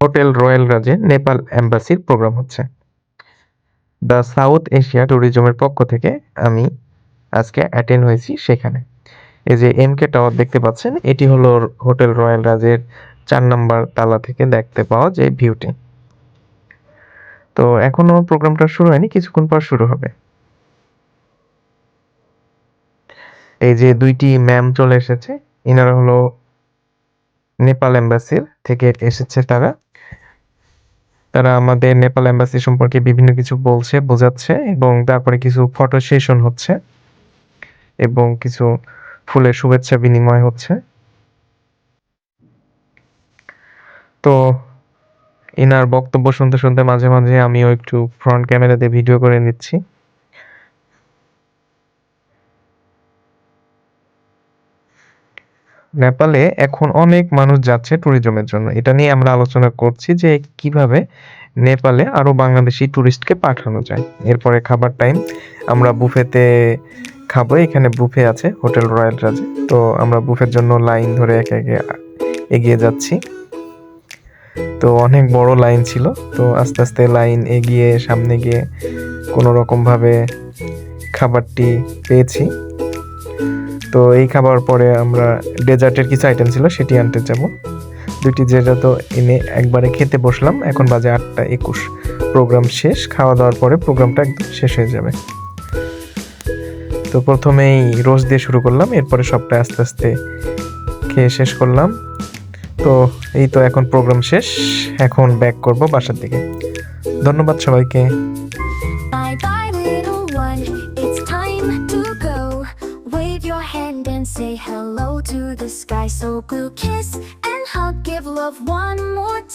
Hotel royal রাজে নেপাল এম্বাসির programme হচ্ছে। দ্য সাউথ এশিয়া ট্যুরিজমের পক্ষ থেকে আমি আজকে অ্যাটেন্ড হয়েছি সেখানে। এই যে এম কে টাওয়ার দেখতে পাচ্ছেন, এটি হলো হোটেল রয়্যাল রাজের চার নম্বর তালা থেকে দেখতে পাওয়া যে ভিউটি। তো এখনও প্রোগ্রামটা শুরু হয়নি, কিছুক্ষণ পর শুরু হবে। এই যে দুইটি ম্যাম চলে এসেছে ইনারা হলো নেপাল এম্বাসির থেকে এসেছে তারা। তারা আমাদের নেপাল এম্বাসি সম্পর্কে বিভিন্ন কিছু বলছে, বোঝাচ্ছে এবং তারপরে কিছু ফটো সেশন হচ্ছে এবং কিছু ফুলের শুভেচ্ছা বিনিময় হচ্ছে। তো এনার বক্তব্য শুনতে শুনতে মাঝে মাঝে আমিও একটু ফ্রন্ট ক্যামেরাতে ভিডিও করে নিচ্ছি। নেপালে এখন অনেক মানুষ যাচ্ছে ট্যুরিজমের জন্য। এটা নিয়ে আমরা আলোচনা করছি যে কীভাবে নেপালে আরও বাংলাদেশি ট্যুরিস্টকে পাঠানো যায়। এরপরে খাবার টাইম আমরা বুফেতে খাব, এখানে বুফে আছে, হোটেল রয়্যাল রাজে। তো আমরা বুফের জন্য লাইন ধরে একে একে এগিয়ে যাচ্ছি। তো অনেক বড় লাইন ছিল, তো আস্তে আস্তে লাইন এগিয়ে সামনে গিয়ে কোনো রকমভাবে খাবারটি পেয়েছি। তো এই খাবার পরে আমরা ডেজার্টের কিছু আইটেম ছিল, সেটি আনতে যাব। দুইটি যেটা তো এনে একবারে খেতে বসলাম, এখন বাজে আটটা একুশ। প্রোগ্রাম শেষ, খাওয়া দাওয়ার পরে প্রোগ্রামটা একদম শেষ হয়ে যাবে। তো প্রথমেই রোজ দিয়ে শুরু করলাম, এরপরে সবটা আস্তে আস্তে খেয়ে শেষ করলাম। তো এই তো এখন প্রোগ্রাম শেষ, এখন ব্যাক করব বাসার দিকে। ধন্যবাদ সবাইকে। Say hello to the sky. So blue kiss and hug, give love one more